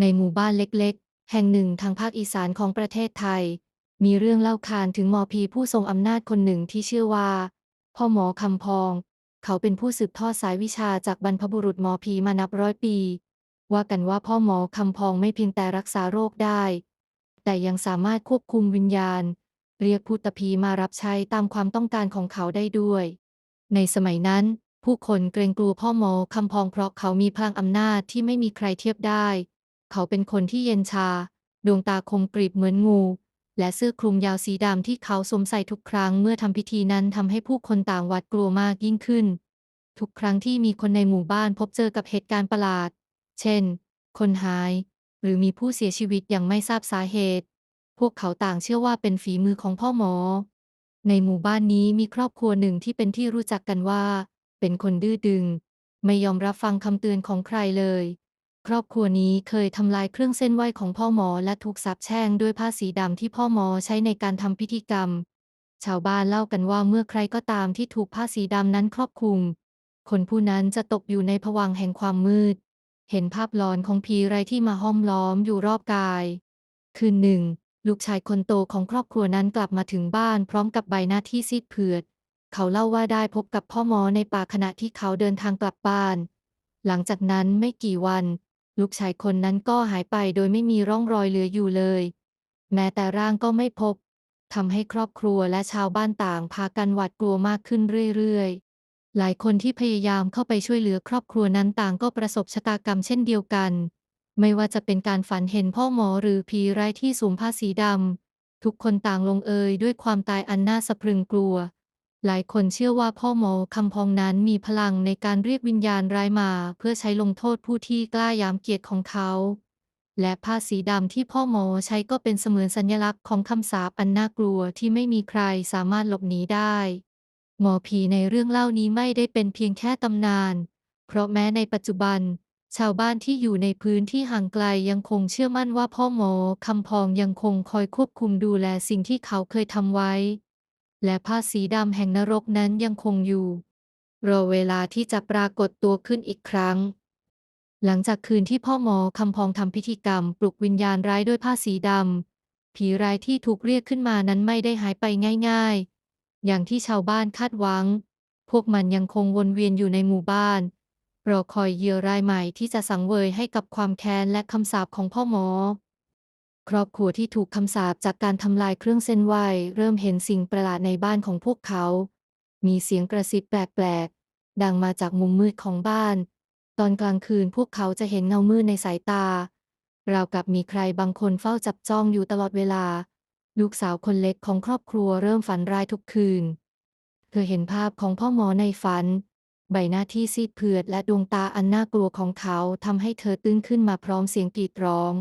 ในหมู่บ้านเล็กๆ แห่งหนึ่งทางภาคอีสานของประเทศไทย มีเรื่องเล่าขานถึงหมอผีผู้ทรงอำนาจคนหนึ่งที่ชื่อว่า พ่อหมอคำพอง เขาเป็นผู้สืบทอดสายวิชาจากบรรพบุรุษหมอผีมานับร้อยปี ว่ากันว่าพ่อหมอคำพองไม่เพียงแต่รักษาโรคได้ แต่ยังสามารถควบคุมวิญญาณ เรียกพูตผีมารับใช้ตามความต้องการของเขาได้ด้วย ในสมัยนั้นผู้คนเกรงกลัวพ่อหมอคำพองเพราะเขามีพลังอำนาจที่ไม่มีใครเทียบได้ เขาเป็นคนที่เย็นชา ดวงตาคมกริบเหมือนงู และเสื้อคลุมยาวสีดำที่เขาสวมใส่ทุกครั้งเมื่อทำพิธีนั้นทำให้ผู้คนต่างหวาดกลัวมากยิ่งขึ้น ทุกครั้งที่มีคนในหมู่บ้านพบเจอกับเหตุการณ์ประหลาด เช่น คนหาย หรือมีผู้เสียชีวิตอย่างไม่ทราบสาเหตุ พวกเขาต่างเชื่อว่าเป็นฝีมือของพ่อหมอ ในหมู่บ้านนี้มีครอบครัวหนึ่งที่เป็นที่รู้จักกันว่า เป็นคนดื้อดึง ไม่ยอมรับฟังคำเตือนของใครเลย ครอบครัวนี้เคยทำลายเครื่องเส้นไหวของพ่อหมอและถูกสาปแช่งด้วยผ้าสีดำที่พ่อหมอใช้ในการทำพิธีกรรม ชาวบ้านเล่ากันว่าเมื่อใครก็ตามที่ถูกผ้าสีดำนั้นครอบคลุม คนผู้นั้นจะตกอยู่ในภวังแห่งความมืด เห็นภาพหลอนของผีไรที่มาห้อมล้อมอยู่รอบกาย คืนหนึ่ง ลูกชายคนโตของครอบครัวนั้นกลับมาถึงบ้านพร้อมกับใบหน้าที่ซีดเผือด เขาเล่าว่าได้พบกับพ่อหมอในป่าขณะที่เขาเดินทางกลับบ้าน หลังจากนั้นไม่กี่วัน ลูกชายคนนั้นก็หายไปโดยไม่มีร่องรอยเหลืออยู่เลย แม้แต่ร่างก็ไม่พบทำให้ครอบครัวและชาวบ้านต่างพากันหวาดกลัวมากขึ้นเรื่อยๆ หลายคนที่พยายามเข้าไปช่วยเหลือครอบครัวนั้นต่างก็ประสบชะตากรรมเช่นเดียวกัน ไม่ว่าจะเป็นการฝันเห็นพ่อหมอหรือผีไร้ที่สวมผ้าสีดำทุกคนต่างลงเอยด้วยความตายอันน่าสะพรึงกลัว หลายคนเชื่อว่าพ่อหมอคำพองนั้นมีพลังในการเรียกวิญญาณร้ายมา เพื่อใช้ลงโทษผู้ที่กล้ายามเกียรติของเขา และผ้าสีดำที่พ่อหมอใช้ก็เป็นเสมือนสัญลักษณ์ของคำสาปอันน่ากลัวที่ไม่มีใครสามารถหลบหนีได้ หมอผีในเรื่องเล่านี้ไม่ได้เป็นเพียงแค่ตำนาน เพราะแม้ในปัจจุบัน ชาวบ้านที่อยู่ในพื้นที่ห่างไกลยังคงเชื่อมั่นว่าพ่อหมอคำพองยังคงคอยควบคุมดูแลสิ่งที่เขาเคยทำไว้ และผ้าสีดำแห่งนรกนั้นยังคงอยู่ รอเวลาที่จะปรากฏตัวขึ้นอีกครั้ง หลังจากคืนที่พ่อหมอคำพองทำพิธีกรรม ปลุกวิญญาณร้ายด้วยผ้าสีดำผีร้ายที่ถูกเรียกขึ้นมานั้นไม่ได้หายไปง่าย ๆ อย่างที่ชาวบ้านคาดหวัง พวกมันยังคงวนเวียนอยู่ในหมู่บ้านรอคอยเหยื่อรายใหม่ที่จะสังเวยให้กับความแค้นและคำสาปของพ่อหมอ ครอบครัวที่ถูกคำสาปจากการทำลายเครื่องเส้นไหวเริ่มเห็นสิ่งประหลาดในบ้านของพวกเขา มีเสียงกระซิบแปลกๆ ดังมาจากมุมมืดของบ้าน ตอนกลางคืนพวกเขาจะเห็นเงามืดในสายตา ราวกับมีใครบางคนเฝ้าจับจ้องอยู่ตลอดเวลา ลูกสาวคนเล็กของครอบครัวเริ่มฝันร้ายทุกคืน เธอเห็นภาพของพ่อหมอในฝัน ใบหน้าที่ซีดเผือดและดวงตาอันน่ากลัวของเขาทำให้เธอตื้นขึ้นมาพร้อมเสียงกรีดร้อง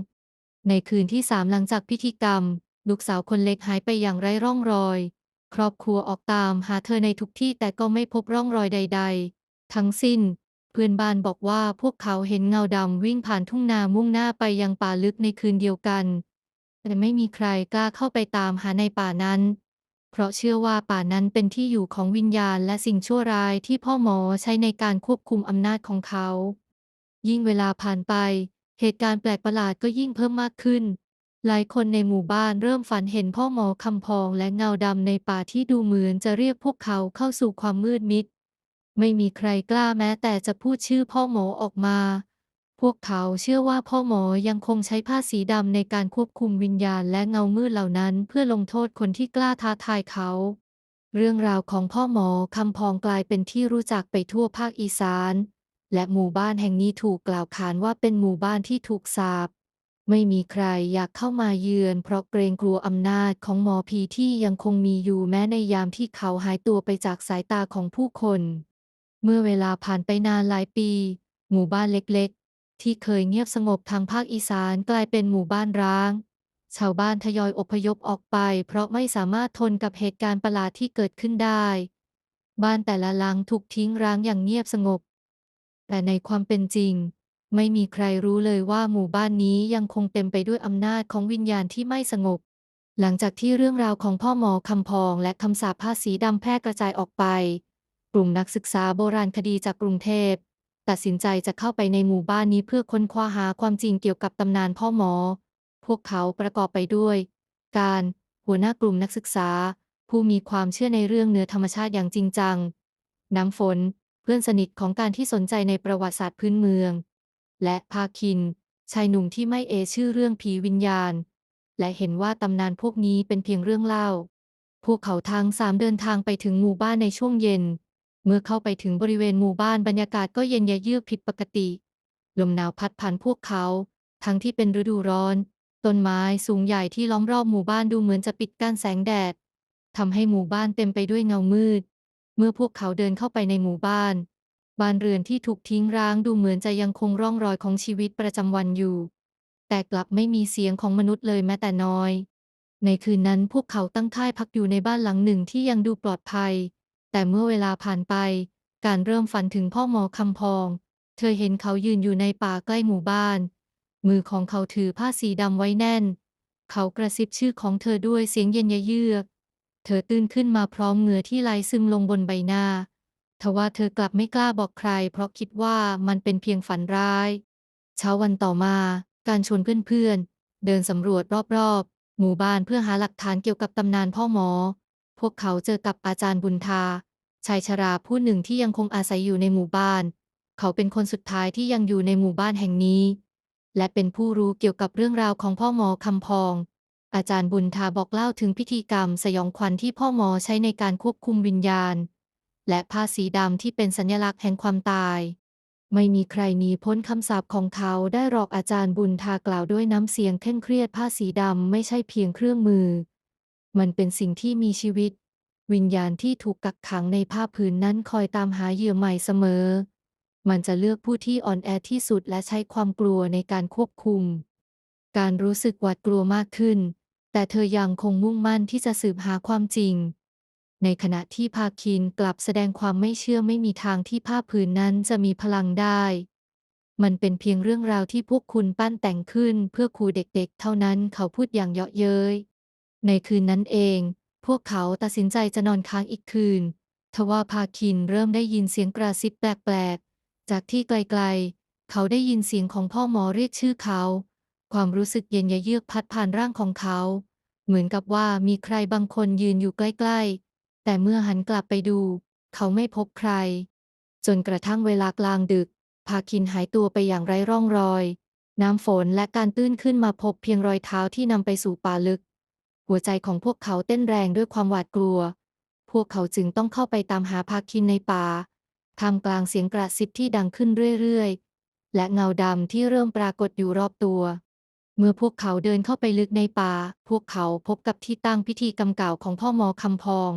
ในคืนที่สามหลังจากพิธีกรรม ลูกสาวคนเล็กหายไปอย่างไร้ร่องรอย ครอบครัวออกตามหาเธอในทุกที่แต่ก็ไม่พบร่องรอยใด ๆ ทั้งสิ้น เพื่อนบ้านบอกว่าพวกเขาเห็นเงาดำวิ่งผ่านทุ่งนามุ่งหน้าไปยังป่าลึกในคืนเดียวกัน แต่ไม่มีใครกล้าเข้าไปตามหาในป่านั้น เพราะเชื่อว่าป่านั้นเป็นที่อยู่ของวิญญาณและสิ่งชั่วร้ายที่พ่อหมอใช้ในการควบคุมอำนาจของเขา ยิ่งเวลาผ่านไป เหตุการณ์แปลกประหลาดก็ยิ่งเพิ่มมากขึ้น หลายคนในหมู่บ้านเริ่มฝันเห็นพ่อหมอคำพองและเงาดำในป่าที่ดูเหมือนจะเรียกพวกเขาเข้าสู่ความมืดมิด ไม่มีใครกล้าแม้แต่จะพูดชื่อพ่อหมอออกมา พวกเขาเชื่อว่าพ่อหมอยังคงใช้ผ้าสีดำในการควบคุมวิญญาณและเงามืดเหล่านั้น เพื่อลงโทษคนที่กล้าท้าทายเขา เรื่องราวของพ่อหมอคำพองกลายเป็นที่รู้จักไปทั่วภาคอีสาน และหมู่บ้านแห่งนี้ถูกกล่าวขานว่าเป็นหมู่บ้านที่ถูกสาปไม่มีใครอยากเข้ามาเยือน เพราะเกรงกลัวอำนาจของหมอผีที่ยังคงมีอยู่แม้ในยามที่เขาหายตัวไปจากสายตาของผู้คน เมื่อเวลาผ่านไปนานหลายปี หมู่บ้านเล็กๆ ที่เคยเงียบสงบทางภาคอีสานกลายเป็นหมู่บ้านร้าง ชาวบ้านทยอยอพยพออกไป เพราะไม่สามารถทนกับเหตุการณ์ประหลาดที่เกิดขึ้นได้ บ้านแต่ละหลังถูกทิ้งร้างอย่างเงียบสงบ แต่ในความเป็นจริง ไม่มีใครรู้เลยว่าหมู่บ้านนี้ยังคงเต็มไปด้วยอำนาจของวิญญาณที่ไม่สงบ หลังจากที่เรื่องราวของพ่อหมอคำพองและคำสาปผ้าสีดำแพร่กระจายออกไป กลุ่มนักศึกษาโบราณคดีจากกรุงเทพตัดสินใจจะเข้าไปในหมู่บ้านนี้เพื่อค้นคว้าหาความจริงเกี่ยวกับตำนานพ่อหมอ พวกเขาประกอบไปด้วย การหัวหน้ากลุ่มนักศึกษา ผู้มีความเชื่อในเรื่องเหนือธรรมชาติอย่างจริงจัง น้ำฝน เพื่อนสนิทของการที่สนใจในประวัติศาสตร์พื้นเมือง และพาคิน ชายหนุ่มที่ไม่เอชื่อเรื่องผีวิญญาณ และเห็นว่าตำนานพวกนี้เป็นเพียงเรื่องเล่า พวกเขาทั้งสามเดินทางไปถึงหมู่บ้านในช่วงเย็น เมื่อเข้าไปถึงบริเวณหมู่บ้านบรรยากาศก็เย็นยะเยือกผิดปกติ ลมหนาวพัดผ่านพวกเขา ทั้งที่เป็นฤดูร้อนต้นไม้สูงใหญ่ที่ล้อมรอบหมู่บ้านดูเหมือนจะปิดกั้นแสงแดดทำให้หมู่บ้านเต็มไปด้วยเงามืด เมื่อพวกเขาเดินเข้าไปในหมู่บ้าน บ้านเรือนที่ถูกทิ้งร้างดูเหมือนจะยังคงร่องรอยของชีวิตประจำวันอยู่ แต่กลับไม่มีเสียงของมนุษย์เลยแม้แต่น้อย ในคืนนั้นพวกเขาตั้งค่ายพักอยู่ในบ้านหลังหนึ่งที่ยังดูปลอดภัย แต่เมื่อเวลาผ่านไป การเริ่มฝันถึงพ่อหมอคำพอง เธอเห็นเขายืนอยู่ในป่าใกล้หมู่บ้าน มือของเขาถือผ้าสีดำไว้แน่น เขากระซิบชื่อของเธอด้วยเสียงเย็นยะเยือก เธอตื่นขึ้นมาพร้อมเหงื่อที่ไหลซึมลงบนใบหน้า ทว่าเธอกลับไม่กล้าบอกใคร เพราะคิดว่ามันเป็นเพียงฝันร้าย เช้าวันต่อมา การชวนเพื่อนๆ เดินสำรวจรอบๆ หมู่บ้านเพื่อหาหลักฐานเกี่ยวกับตำนานพ่อหมอ พวกเขาเจอกับอาจารย์บุญทา ชายชราผู้หนึ่งที่ยังคงอาศัยอยู่ในหมู่บ้าน เขาเป็นคนสุดท้ายที่ยังอยู่ในหมู่บ้านแห่งนี้ และเป็นผู้รู้เกี่ยวกับเรื่องราวของพ่อหมอคำพอง อาจารย์บุญทาบอกเล่าถึงพิธีกรรมสยองขวัญที่พ่อหมอใช้ในการควบคุมวิญญาณ และผ้าสีดำที่เป็นสัญลักษณ์แห่งความตาย ไม่มีใครหนีพ้นคำสาปของเขาได้หรอกอาจารย์บุญทากล่าวด้วยน้ำเสียงเคร่งเครียดผ้าสีดำไม่ใช่เพียงเครื่องมือ มันเป็นสิ่งที่มีชีวิต วิญญาณที่ถูกกักขังในผ้าผืนนั้นคอยตามหาเหยื่อใหม่เสมอ มันจะเลือกผู้ที่อ่อนแอที่สุดและใช้ความกลัวในการควบคุม การรู้สึกหวาดกลัวมากขึ้น แต่เธอยังคงมุ่งมั่นที่จะสืบหาความจริง ในขณะที่พาคินกลับแสดงความไม่เชื่อไม่มีทางที่ผ้าผืนนั้นจะมีพลังได้ มันเป็นเพียงเรื่องราวที่พวกคุณปั้นแต่งขึ้นเพื่อคูเด็กๆ เท่านั้นเขาพูดอย่างเยาะเย้ย ในคืนนั้นเอง พวกเขาตัดสินใจจะนอนค้างอีกคืน ทว่าพาคินเริ่มได้ยินเสียงกระซิบแปลกๆ จากที่ไกลๆ เขาได้ยินเสียงของพ่อหมอเรียกชื่อเขา ความรู้สึกเย็นยะเยือกพัดผ่านร่างของเขา เหมือนกับว่ามีใครบางคนยืนอยู่ใกล้ ๆ แต่เมื่อหันกลับไปดู เขาไม่พบใคร จนกระทั่งเวลากลางดึก พาคินหายตัวไปอย่างไร้ร่องรอย น้ำฝนและการตื้นขึ้นมาพบเพียงรอยเท้าที่นำไปสู่ป่าลึก หัวใจของพวกเขาเต้นแรงด้วยความหวาดกลัว พวกเขาจึงต้องเข้าไปตามหาพาคินในป่าท่ามกลางเสียงกระซิบที่ดังขึ้นเรื่อยๆ และเงาดำที่เริ่มปรากฏอยู่รอบตัว เมื่อพวกเขาเดินเข้าไปลึกในป่า พวกเขาพบกับที่ตั้งพิธีกรรมเก่าของพ่อหมอคำพอง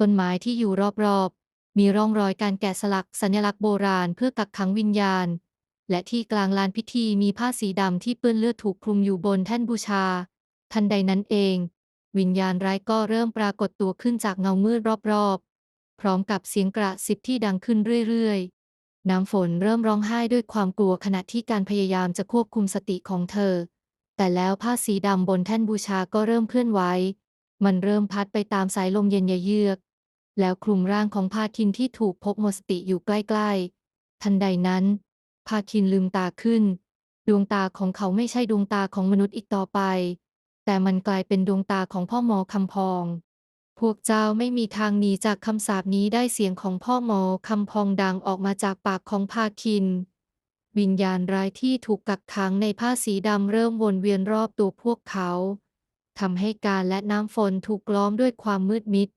ต้นไม้ที่อยู่รอบๆ มีร่องรอยการแกะสลักสัญลักษณ์โบราณเพื่อกักขังวิญญาณ และที่กลางลานพิธีมีผ้าสีดำที่เปื้อนเลือดถูกคลุมอยู่บนแท่นบูชา ทันใดนั้นเอง วิญญาณร้ายก็เริ่มปรากฏตัวขึ้นจากเงามืดรอบๆ พร้อมกับเสียงกระซิบที่ดังขึ้นเรื่อยๆ น้ำฝนเริ่มร้องไห้ด้วยความกลัวขณะที่การพยายามจะควบคุมสติของเธอ แต่แล้วผ้าสีดำบนแท่นบูชาก็เริ่มเคลื่อนไหว มันเริ่มพัดไปตามสายลมเย็นเยือก แล้วคลุมร่างของพาคินที่ถูกพบหมดสติอยู่ใกล้ๆ ทันใดนั้นพาคินลืมตาขึ้น ดวงตาของเขาไม่ใช่ดวงตาของมนุษย์อีกต่อไป แต่มันกลายเป็นดวงตาของพ่อหมอคำพอง พวกเจ้าไม่มีทางหนีจากคำสาปนี้ได้เสียงของพ่อหมอคำพองดังออกมาจากปากของพาคิน วิญญาณร้ายที่ถูกกักขังในผ้าสีดำเริ่มวนเวียนรอบตัวพวกเขาทำให้การและน้ำฝนถูกล้อมด้วยความมืดมิด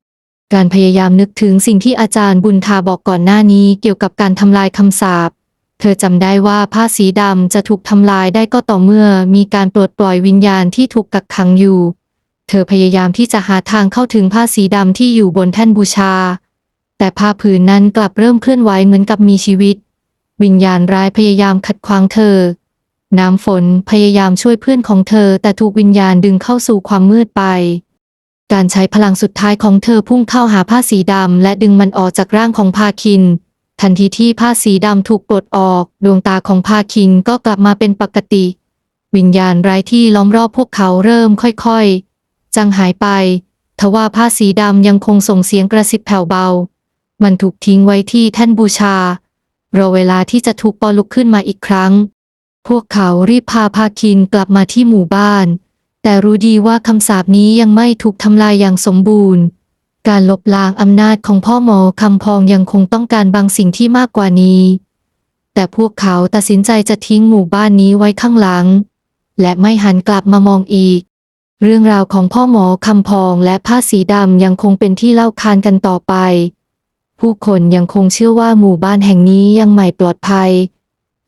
การพยายามนึกถึงสิ่งที่อาจารย์บุญทาบอกก่อนหน้านี้เกี่ยวกับการทำลายคำสาปเธอจำได้ว่าผ้าสีดำจะถูกทำลายได้ก็ต่อเมื่อมีการปลดปล่อยวิญญาณที่ถูกกักขังอยู่ เธอพยายามที่จะหาทางเข้าถึงผ้าสีดำที่อยู่บนแท่นบูชา แต่ผ้าผืนนั้นกลับเริ่มเคลื่อนไหวเหมือนกับมีชีวิต วิญญาณร้ายพยายามขัดขวางเธอ น้ำฝนพยายามช่วยเพื่อนของเธอ แต่ถูกวิญญาณดึงเข้าสู่ความมืดไป การใช้พลังสุดท้ายของเธอพุ่งเข้าหาผ้าสีดำและดึงมันออกจากร่างของพาคิน ทันทีที่ผ้าสีดำถูกปลดออก ดวงตาของพาคินก็กลับมาเป็นปกติ วิญญาณร้ายที่ล้อมรอบพวกเขาเริ่มค่อยๆ จางหายไปทว่าผ้าสีดำยังคงส่งเสียงกระซิบแผ่วเบา มันถูกทิ้งไว้ที่แท่นบูชา รอเวลาที่จะถูกปอลุกขึ้นมาอีกครั้ง พวกเขารีบพาพาคินกลับมาที่หมู่บ้าน แต่รู้ดีว่าคำสาปนี้ยังไม่ถูกทำลายอย่างสมบูรณ์ การลบล้างอำนาจของพ่อหมอคำพองยังคงต้องการบางสิ่งที่มากกว่านี้ แต่พวกเขาตัดสินใจจะทิ้งหมู่บ้านนี้ไว้ข้างหลัง และไม่หันกลับมามองอีก เรื่องราวของพ่อหมอคำพองและผ้าสีดำยังคงเป็นที่เล่าขานกันต่อไป ผู้คนยังคงเชื่อว่าหมู่บ้านแห่งนี้ยังใหม่ปลอดภัย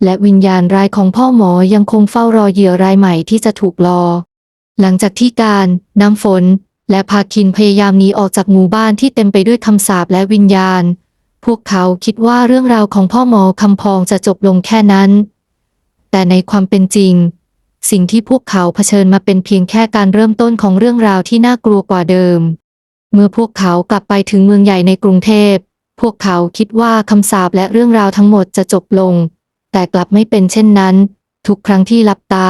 และวิญญาณร้ายของพ่อหมอยังคงเฝ้ารอเหยื่อรายใหม่ที่จะถูกรอ หลังจากที่การ น้ำฝน และพาคินพยายามหนีออกจากหมู่บ้านที่เต็มไปด้วยคำสาปและวิญญาณ พวกเขาคิดว่าเรื่องราวของพ่อหมอคำพองจะจบลงแค่นั้น แต่ในความเป็นจริง สิ่งที่พวกเขาเผชิญมาเป็นเพียงแค่การเริ่มต้นของเรื่องราวที่น่ากลัวกว่าเดิม เมื่อพวกเขากลับไปถึงเมืองใหญ่ในกรุงเทพ พวกเขาคิดว่าคำสาปและเรื่องราวทั้งหมดจะจบลง แต่กลับไม่เป็นเช่นนั้น ทุกครั้งที่หลับตา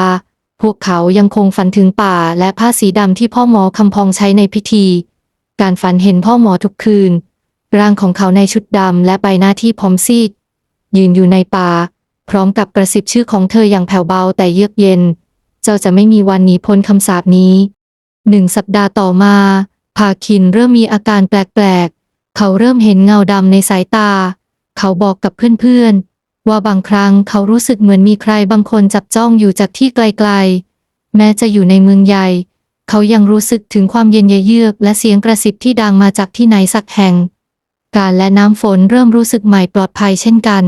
พวกเขายังคงฝันถึงป่าและผ้าสีดำที่พ่อหมอคำพองใช้ในพิธี การฝันเห็นพ่อหมอทุกคืน ร่างของเขาในชุดดำและใบหน้าที่พร้อมซีด ยืนอยู่ในป่า พร้อมกับกระซิบชื่อของเธออย่างแผ่วเบาแต่เยือกเย็น เจ้าจะไม่มีวันหนีพ้นคำสาปนี้หนึ่งสัปดาห์ต่อมาพาคินเริ่มมีอาการแปลก เขาเริ่มเห็นเงาดำในสายตา เขาบอกกับเพื่อนๆ ว่าบางครั้งเขารู้สึกเหมือนมีใครบางคนจับจ้องอยู่จากที่ไกลๆ แม้จะอยู่ในเมืองใหญ่ เขายังรู้สึกถึงความเย็นเยือกและเสียงกระซิบที่ดังมาจากที่ไหนสักแห่ง การและน้ำฝนเริ่มรู้สึกใหม่ปลอดภัยเช่นกัน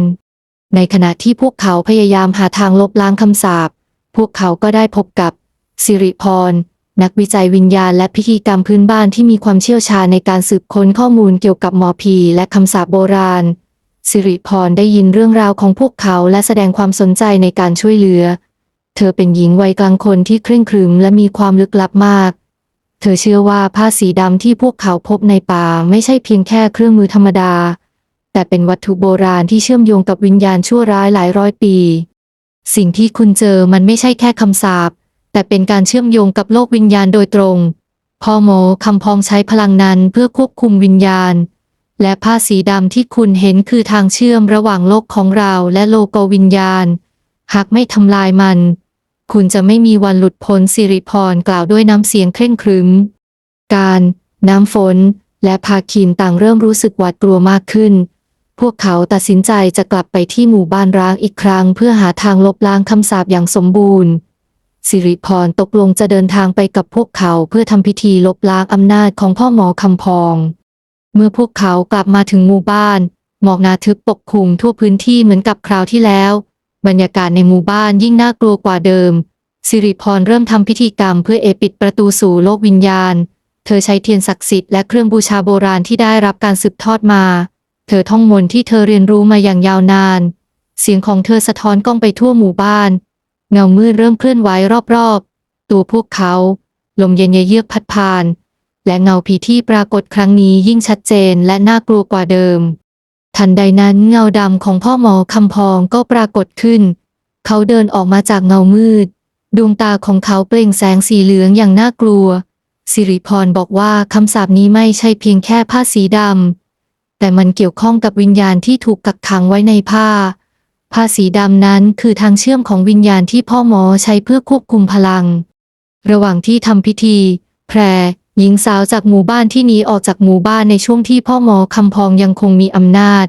ในขณะที่พวกเขาพยายามหาทางลบล้างคำสาปพวกเขาก็ได้พบกับสิริพร นักวิจัยวิญญาณและพิธีกรรมพื้นบ้านที่มีความเชี่ยวชาญในการสืบค้นข้อมูลเกี่ยวกับหมอผีและคำสาปโบราณ สิริพรได้ยินเรื่องราวของพวกเขาและแสดงความสนใจในการช่วยเหลือ เธอเป็นหญิงวัยกลางคนที่เคร่งครึมและมีความลึกลับมาก เธอเชื่อว่าผ้าสีดำที่พวกเขาพบในป่าไม่ใช่เพียงแค่เครื่องมือธรรมดา แต่เป็นวัตถุโบราณที่เชื่อมโยงกับวิญญาณชั่วร้ายหลายร้อยปี สิ่งที่คุณเจอมันไม่ใช่แค่คำสาป แต่เป็นการเชื่อมโยงกับโลกวิญญาณโดยตรงพ่อโมคำพองใช้พลังนั้นเพื่อควบคุมวิญญาณ และผ้าสีดำที่คุณเห็นคือทางเชื่อมระหว่างโลกของเราและโลกวิญญาณ หากไม่ทำลายมัน คุณจะไม่มีวันหลุดพ้นสิริพรกล่าวด้วยน้ำเสียงเคร่งครึม การ น้ำฝน และพาคินต่างเริ่มรู้สึกหวาดกลัวมากขึ้นพวกเขาตัดสินใจจะกลับไปที่หมู่บ้านร้างอีกครั้ง เพื่อหาทางลบล้างคำสาปอย่างสมบูรณ์ สิริพรตกลงจะเดินทางไปกับพวกเขาเพื่อทำพิธีลบล้างอำนาจของพ่อหมอคำพอง เมื่อพวกเขากลับมาถึงหมู่บ้าน หมอกนาทึบปกคลุมทั่วพื้นที่เหมือนกับคราวที่แล้ว บรรยากาศในหมู่บ้านยิ่งน่ากลัวกว่าเดิม สิริพรเริ่มทำพิธีกรรมเพื่อเอปิดประตูสู่โลกวิญญาณ เธอใช้เทียนศักดิ์สิทธิ์และเครื่องบูชาโบราณที่ได้รับการสืบทอดมา เธอท่องมนต์ที่เธอเรียนรู้มาอย่างยาวนาน เสียงของเธอสะท้อนกล้องไปทั่วหมู่บ้าน เงามืดเริ่มเคลื่อนไหวรอบๆ ตัวพวกเขา ลมเย็นเยือกพัดผ่าน และเงาผีที่ปรากฏครั้งนี้ยิ่งชัดเจนและน่ากลัวกว่าเดิม ทันใดนั้นเงาดำของพ่อหมอคำพองก็ปรากฏขึ้น เขาเดินออกมาจากเงามืด ดวงตาของเขาเปล่งแสงสีเหลืองอย่างน่ากลัว สิริพรบอกว่าคำสาปนี้ไม่ใช่เพียงแค่ผ้าสีดำแต่มันเกี่ยวข้องกับวิญญาณที่ถูกกักขังไว้ในผ้า ผ้าสีดำนั้นคือทางเชื่อมของวิญญาณที่พ่อหมอใช้เพื่อควบคุมพลัง ระหว่างที่ทำพิธี แพร หญิงสาวจากหมู่บ้านที่หนีออกจากหมู่บ้านในช่วงที่พ่อหมอคำพองยังคงมีอำนาจ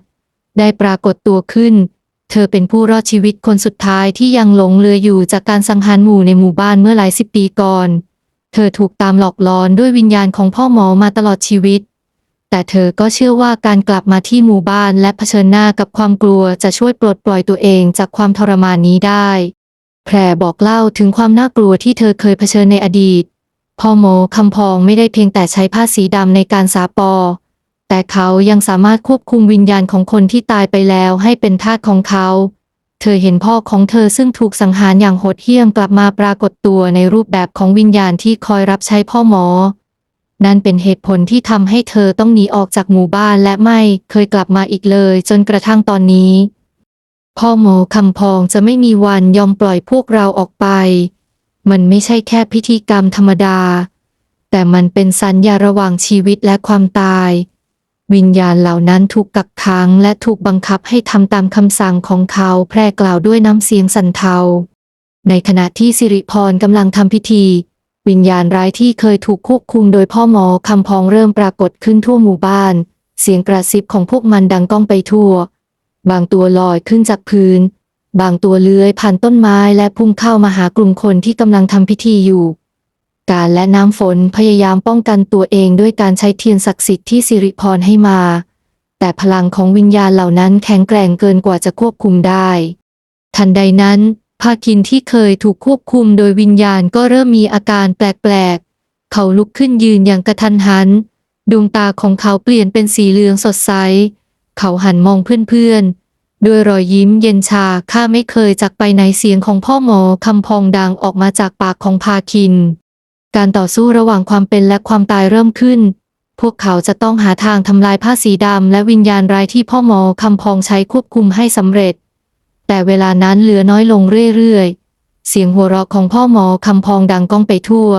ได้ปรากฏตัวขึ้น เธอเป็นผู้รอดชีวิตคนสุดท้ายที่ยังหลงเหลืออยู่จากการสังหารหมู่ในหมู่บ้านเมื่อหลายสิบปีก่อน เธอถูกตามหลอกหลอนด้วยวิญญาณของพ่อหมอมาตลอดชีวิต แต่เธอก็เชื่อว่าการกลับมาที่หมู่บ้านและเผชิญหน้ากับความกลัวจะช่วยปลดปล่อยตัวเองจากความทรมานนี้ได้ แพรบอกเล่าถึงความน่ากลัวที่เธอเคยเผชิญในอดีต พ่อโมคำพองไม่ได้เพียงแต่ใช้ผ้าสีดำในการสาปอ แต่เขายังสามารถควบคุมวิญญาณของคนที่ตายไปแล้วให้เป็นทาสของเขา เธอเห็นพ่อของเธอซึ่งถูกสังหารอย่างโหดเหี้ยมกลับมาปรากฏตัวในรูปแบบของวิญญาณที่คอยรับใช้พ่อหมอ นั่นเป็นเหตุผลที่ทำให้เธอต้องหนีออกจากหมู่บ้านและไม่เคยกลับมาอีกเลย จนกระทั่งตอนนี้ พ่อหมอคำพองจะไม่มีวันยอมปล่อยพวกเราออกไป มันไม่ใช่แค่พิธีกรรมธรรมดา แต่มันเป็นสัญญาระหว่างชีวิตและความตาย วิญญาณเหล่านั้นถูกกักขังและถูกบังคับให้ทำตามคำสั่งของเขาแพร่กล่าวด้วยน้ำเสียงสั่นเทาในขณะที่สิริพรกำลังทำพิธี วิญญาณร้ายที่เคยถูกควบคุมโดยพ่อหมอคำพองเริ่มปรากฏขึ้นทั่วหมู่บ้าน เสียงกระซิบของพวกมันดังก้องไปทั่ว บางตัวลอยขึ้นจากพื้น บางตัวเลื้อยผ่านต้นไม้และพุ่งเข้ามาหากลุ่มคนที่กำลังทำพิธีอยู่ การและน้ำฝนพยายามป้องกันตัวเองด้วยการใช้เทียนศักดิ์สิทธิ์ที่สิริพรให้มา แต่พลังของวิญญาณเหล่านั้นแข็งแกร่งเกินกว่าจะควบคุมได้ ทันใดนั้น ภาคินที่เคยถูกควบคุมโดยวิญญาณก็เริ่มมีอาการแปลกๆ เขาลุกขึ้นยืนอย่างกระทันหัน ดวงตาของเขาเปลี่ยนเป็นสีเหลืองสดใส เขาหันมองเพื่อนๆ ด้วยรอยยิ้มเย็นชาข้าไม่เคยจากไปไหนเสียงของพ่อหมอคำพองดังออกมาจากปากของพาคิน การต่อสู้ระหว่างความเป็นและความตายเริ่มขึ้น พวกเขาจะต้องหาทางทำลายผ้าสีดำและวิญญาณร้ายที่พ่อหมอคำพองใช้ควบคุมให้สำเร็จ แต่เวลานั้นเหลือน้อยลงเรื่อยๆ เสียงหัวเราะของพ่อหมอคำพองดังก้องไปทั่ว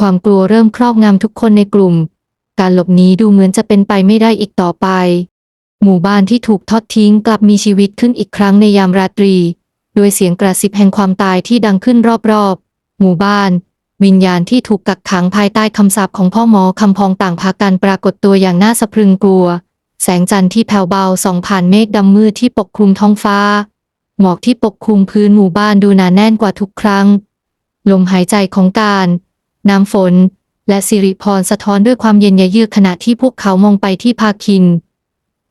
ความกลัวเริ่มครอบงำทุกคนในกลุ่ม การหลบหนีดูเหมือนจะเป็นไปไม่ได้อีกต่อไป หมู่บ้านที่ถูกทอดทิ้งกลับมีชีวิตขึ้นอีกครั้งในยามราตรีด้วยเสียงกระซิบแห่งความตายที่ดังขึ้นรอบๆ หมู่บ้าน วิญญาณที่ถูกกักขังภายใต้คำสาปของพ่อหมอคำพองต่างพากันปรากฏตัวอย่างน่าสะพรึงกลัว แสงจันทร์ที่แผ่วเบาส่องผ่านเมฆดำมืดที่ปกคลุมท้องฟ้า หมอกที่ปกคลุมพื้นหมู่บ้านดูหนาแน่นกว่าทุกครั้ง ลมหายใจของการ น้ำฝน และสิริพรสะท้อนด้วยความเย็นยะเยือกขณะที่พวกเขามองไปที่พาคิน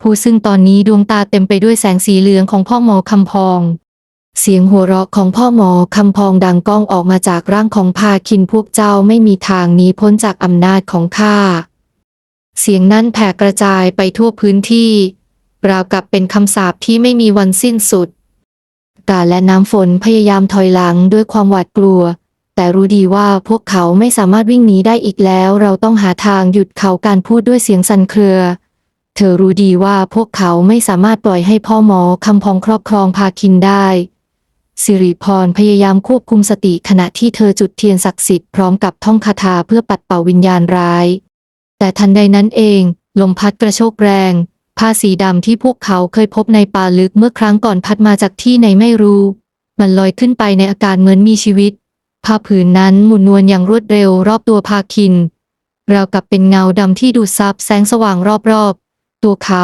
ผู้ซึ่งตอนนี้ดวงตาเต็มไปด้วยแสงสีเหลืองของพ่อหมอคำพอง เสียงหัวเราะของพ่อหมอคำพองดังก้องออกมาจากร่างของพาคินพวกเจ้าไม่มีทางหนีพ้นจากอำนาจของข้าเสียงนั้นแผ่กระจายไปทั่วพื้นที่ ราวกับเป็นคำสาปที่ไม่มีวันสิ้นสุด กาและน้ำฝนพยายามถอยหลังด้วยความหวาดกลัว แต่รู้ดีว่าพวกเขาไม่สามารถวิ่งหนีได้อีกแล้ว เราต้องหาทางหยุดเขาการพูดด้วยเสียงสั่นเครือ เธอรู้ดีว่าพวกเขาไม่สามารถปล่อยให้พ่อหมอคำพองครอบครองพาคินได้สิริพรพยายามควบคุมสติขณะที่เธอจุดเทียนศักดิ์สิทธิ์พร้อมกับท่องคาถาเพื่อปัดเป่าวิญญาณร้าย แต่ทันใดนั้นเอง ลมพัดกระโชกแรง ผ้าสีดำที่พวกเขาเคยพบในป่าลึกเมื่อครั้งก่อนพัดมาจากที่ไหนไม่รู้ มันลอยขึ้นไปในอากาศเหมือนมีชีวิต ผ้าผืนนั้นหมุนนวลอย่างรวดเร็วรอบตัวพาคิน ราวกับเป็นเงาดำที่ดูดซับแสงสว่างรอบๆ ตัวเขา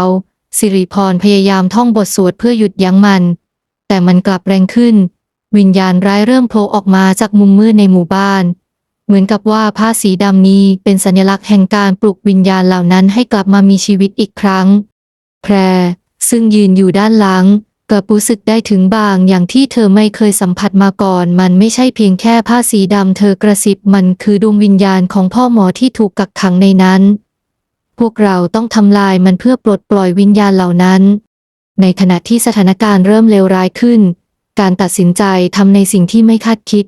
สิริพรพยายามท่องบทสวดเพื่อหยุดยั้งมัน แต่มันกลับแรงขึ้น วิญญาณร้ายเริ่มโผล่ออกมาจากมุมมืดในหมู่บ้านเหมือนกับว่าผ้าสีดำนี้เป็นสัญลักษณ์แห่งการปลุกวิญญาณเหล่านั้นให้กลับมามีชีวิตอีกครั้ง แพร ซึ่งยืนอยู่ด้านหลังกลับรู้สึกได้ถึงบางอย่างที่เธอไม่เคยสัมผัสมาก่อน มันไม่ใช่เพียงแค่ผ้าสีดำเธอกระซิบมันคือดวงวิญญาณของพ่อหมอที่ถูกกักขังในนั้น พวกเราต้องทำลายมันเพื่อปลดปล่อยวิญญาณเหล่านั้น ในขณะที่สถานการณ์เริ่มเลวร้ายขึ้น การตัดสินใจทำในสิ่งที่ไม่คาดคิด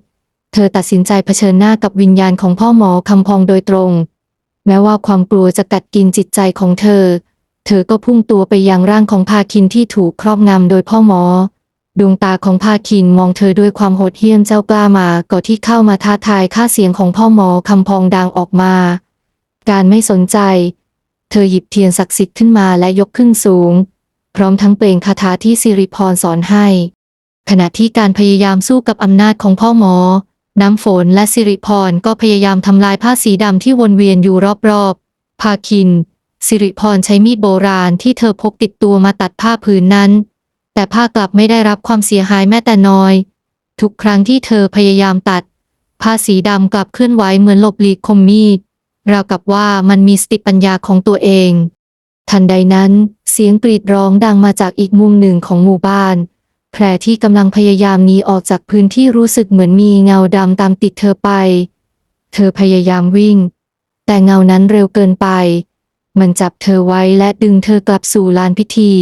เธอตัดสินใจเผชิญหน้ากับวิญญาณของพ่อหมอคำพองโดยตรง แม้ว่าความกลัวจะกัดกินจิตใจของเธอ เธอก็พุ่งตัวไปยังร่างของพาคินที่ถูกครอบงำโดยพ่อหมอ ดวงตาของพาคินมองเธอด้วยความโหดเหี้ยมเจ้ากล้ามาก่อนที่เข้ามาท้าทายค่าเสียงของพ่อหมอคำพองดังออกมา การไม่สนใจ เธอหยิบเทียนศักดิ์สิทธิ์ขึ้นมาและยกขึ้นสูง พร้อมทั้งเปล่งคาถาที่สิริพรสอนให้ ขณะที่การพยายามสู้กับอำนาจของพ่อหมอ น้ำฝนและสิริพรก็พยายามทำลายผ้าสีดำที่วนเวียนอยู่รอบๆพาคิน สิริพรใช้มีดโบราณที่เธอพกติดตัวมาตัดผ้าผืนนั้น แต่ผ้ากลับไม่ได้รับความเสียหายแม้แต่น้อย ทุกครั้งที่เธอพยายามตัด ผ้าสีดำกลับเคลื่อนไหวเหมือนหลบหลีกคมมีด ราวกับว่ามันมีสติปัญญาของตัวเอง ทันใดนั้น เสียงกรีดร้องดังมาจากอีกมุมหนึ่งของหมู่บ้าน แพรที่กำลังพยายามหนีออกจากพื้นที่รู้สึกเหมือนมีเงาดำตามติดเธอไป เธอพยายามวิ่ง แต่เงานั้นเร็วเกินไป มันจับเธอไว้และดึงเธอกลับสู่ลานพิธี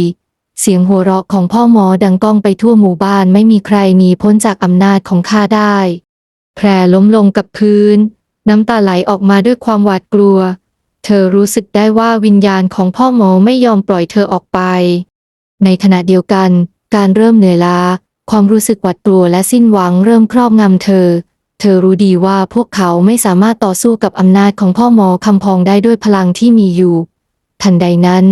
เสียงหัวเราะของพ่อหมอดังก้องไปทั่วหมู่บ้านไม่มีใครหนีพ้นจากอำนาจของข้าได้ แพรล้มลงกับพื้น น้ำตาไหลออกมาด้วยความหวาดกลัว เธอรู้สึกได้ว่าวิญญาณของพ่อหมอไม่ยอมปล่อยเธอออกไป ในขณะเดียวกัน การเริ่มเหนื่อยล้าความรู้สึกหวาดกลัวและสิ้นหวังเริ่มครอบงำเธอ เธอรู้ดีว่าพวกเขาไม่สามารถต่อสู้กับอำนาจของพ่อหมอคำพองได้ด้วยพลังที่มีอยู่ ทันใดนั้น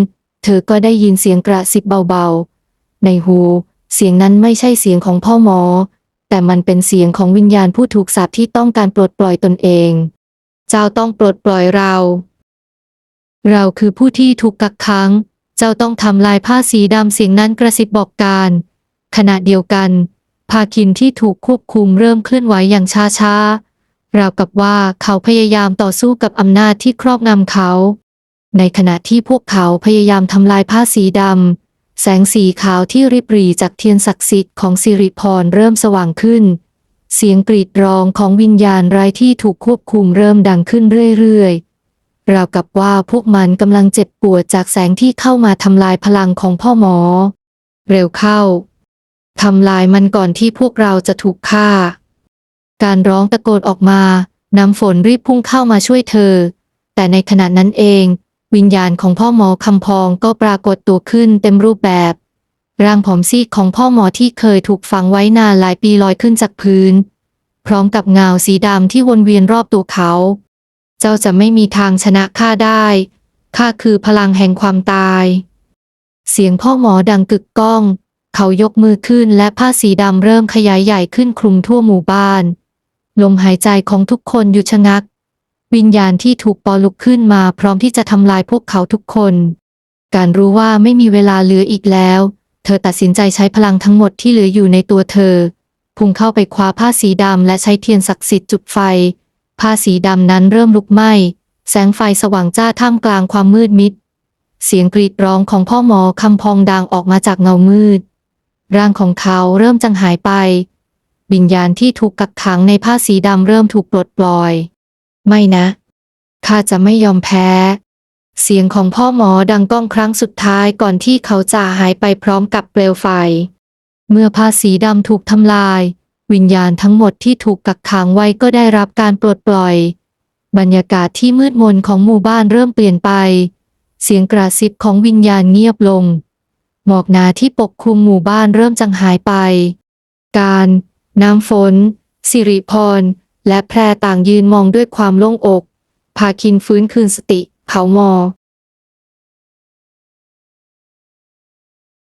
เธอก็ได้ยินเสียงกระซิบเบาๆ ในหู เสียงนั้นไม่ใช่เสียงของพ่อหมอ แต่มันเป็นเสียงของวิญญาณผู้ถูกสาปที่ต้องการปลดปล่อยตนเอง เจ้าต้องปลดปล่อยเรา เราคือผู้ที่ถูกกักขัง เจ้าต้องทำลายผ้าสีดำเสียงนั้นกระซิบบอกการ ขณะเดียวกันาคินที่ถูกควบคุมเริ่มเคลื่อนไหวอย่างช้าๆ ราวกับว่าเขาพยายามต่อสู้กับอำนาจที่ครอบงำเขา ในขณะที่พวกเขาพยายามทำลายผ้าสีดำ แสงสีขาวที่ริบหรี่จากเทียนศักดิ์สิทธิ์ของสิริพรเริ่มสว่างขึ้น เสียงกรีดร้องของวิญญาณไร้ที่ถูกควบคุมเริ่มดังขึ้นเรื่อยๆ ราวกับว่าพวกมันกำลังเจ็บปวดจากแสงที่เข้ามาทำลายพลังของพ่อหมอ เร็วเข้า ทำลายมันก่อนที่พวกเราจะถูกฆ่า การร้องตะโกนออกมา น้ำฝนรีบพุ่งเข้ามาช่วยเธอ แต่ในขณะนั้นเอง วิญญาณของพ่อหมอคำพองก็ปรากฏตัวขึ้นเต็มรูปแบบ ร่างผอมซีกของพ่อหมอที่เคยถูกฝังไว้นานหลายปีลอยขึ้นจากพื้น พร้อมกับเงาสีดำที่วนเวียนรอบตัวเขา เจ้าจะไม่มีทางชนะข้าได้ข้าคือพลังแห่งความตาย เสียงพ่อหมอดังกึกก้อง เขายกมือขึ้นและผ้าสีดำเริ่มขยายใหญ่ขึ้นคลุมทั่วหมู่บ้าน ลมหายใจของทุกคนหยุดชะงัก วิญญาณที่ถูกปอลุกขึ้นมาพร้อมที่จะทำลายพวกเขาทุกคน การรู้ว่าไม่มีเวลาเหลืออีกแล้ว เธอตัดสินใจใช้พลังทั้งหมดที่เหลืออยู่ในตัวเธอ พุ่งเข้าไปคว้าผ้าสีดำและใช้เทียนศักดิ์สิทธิ์จุดไฟ ผ้าสีดำนั้นเริ่มลุกไหม้ แสงไฟสว่างจ้าท่ามกลางความมืดมิด เสียงกรีดร้องของพ่อหมอคำพองดังออกมาจากเงามืด ร่างของเขาเริ่มจางหายไป วิญญาณที่ถูกกักขังในผ้าสีดำเริ่มถูกปลดปล่อย ไม่นะข้าจะไม่ยอมแพ้ เสียงของพ่อหมอดังก้องครั้งสุดท้ายก่อนที่เขาจะหายไปพร้อมกับเปลวไฟ เมื่อผ้าสีดำถูกทำลาย วิญญาณทั้งหมดที่ถูกกักขังไว้ก็ได้รับการปลดปล่อย บรรยากาศที่มืดมนของหมู่บ้านเริ่มเปลี่ยนไป เสียงกระซิบของวิญญาณเงียบลง หมอกหนาที่ปกคลุมหมู่บ้านเริ่มจางหายไป การ น้ำฝน สิริพร และแพรต่างยืนมองด้วยความโล่งอก พาคินฟื้นคืนสติ เขามอ